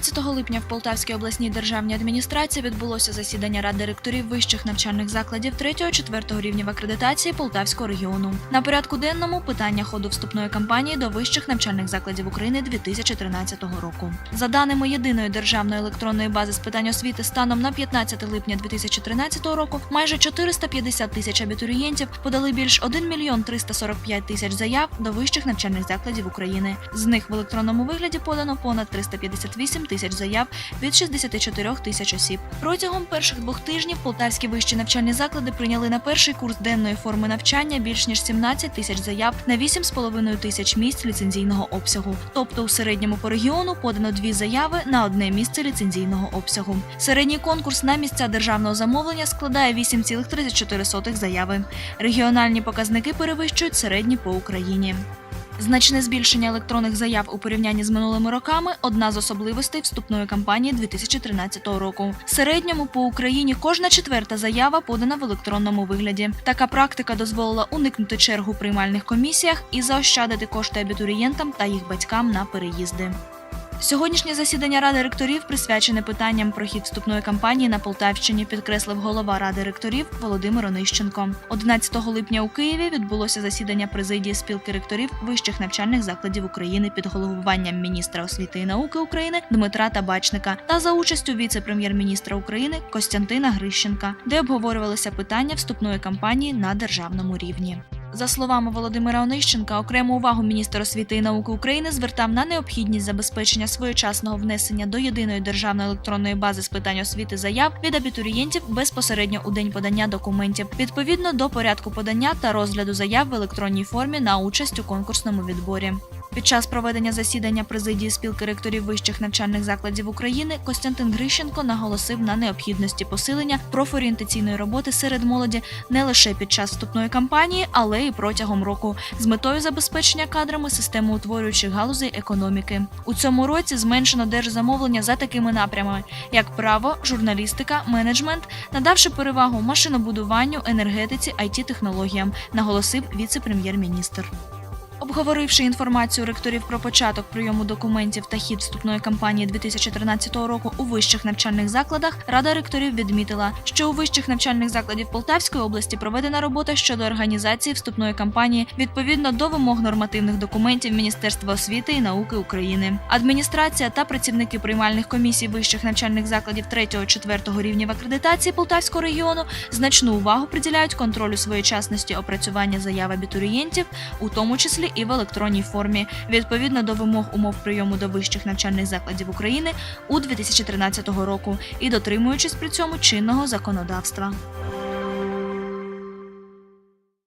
14 липня в Полтавській обласній державній адміністрації відбулося засідання ради директорів вищих навчальних закладів 3-4 рівнів акредитації Полтавського регіону. На порядку денному питання ходу вступної кампанії до вищих навчальних закладів України 2013 року. За даними єдиної державної електронної бази з питань освіти, станом на 15 липня 2013 року майже 450 тисяч абітурієнтів подали більш 1 мільйон 345 тисяч заяв до вищих навчальних закладів України. З них в електронному вигляді подано понад 358 тисяч заяв від 64 тисяч осіб. Протягом перших двох тижнів полтавські вищі навчальні заклади прийняли на перший курс денної форми навчання більш ніж 17 тисяч заяв на 8,5 тисяч місць ліцензійного обсягу. Тобто у середньому по регіону подано дві заяви на одне місце ліцензійного обсягу. Середній конкурс на місця державного замовлення складає 8,34 заяви. Регіональні показники перевищують середні по Україні. Значне збільшення електронних заяв у порівнянні з минулими роками одна з особливостей вступної кампанії 2013 року. В середньому по Україні кожна четверта заява подана в електронному вигляді. Така практика дозволила уникнути чергу у приймальних комісіях і заощадити кошти абітурієнтам та їх батькам на переїзди. Сьогоднішнє засідання ради ректорів присвячене питанням про хід вступної кампанії на Полтавщині, підкреслив голова ради ректорів Володимир Онищенко. 11 липня у Києві відбулося засідання президії спілки ректорів вищих навчальних закладів України під головуванням міністра освіти і науки України Дмитра Табачника та за участю віце-прем'єр-міністра України Костянтина Грищенка, де обговорювалися питання вступної кампанії на державному рівні. За словами Володимира Онищенка, окрему увагу міністр освіти і науки України звертав на необхідність забезпечення своєчасного внесення до єдиної державної електронної бази з питань освіти заяв від абітурієнтів безпосередньо у день подання документів, відповідно до порядку подання та розгляду заяв в електронній формі на участь у конкурсному відборі. Під час проведення засідання президії спілки ректорів вищих навчальних закладів України Костянтин Грищенко наголосив на необхідності посилення профорієнтаційної роботи серед молоді не лише під час вступної кампанії, але й протягом року з метою забезпечення кадрами системоутворюючих галузей економіки. У цьому році зменшено держзамовлення за такими напрямами, як право, журналістика, менеджмент, надавши перевагу машинобудуванню, енергетиці, it технологіям, наголосив віце-прем'єр-міністр. Обговоривши інформацію ректорів про початок прийому документів та хід вступної кампанії 2013 року у вищих навчальних закладах, Рада ректорів відмітила, що у вищих навчальних закладів Полтавської області проведена робота щодо організації вступної кампанії відповідно до вимог нормативних документів Міністерства освіти і науки України. Адміністрація та працівники приймальних комісій вищих навчальних закладів 3-4 рівнів акредитації Полтавського регіону значну увагу приділяють контролю своєчасності опрацювання заяв абітурієнтів, у тому числі і в електронній формі, відповідно до вимог умов прийому до вищих навчальних закладів України у 2013 року і дотримуючись при цьому чинного законодавства.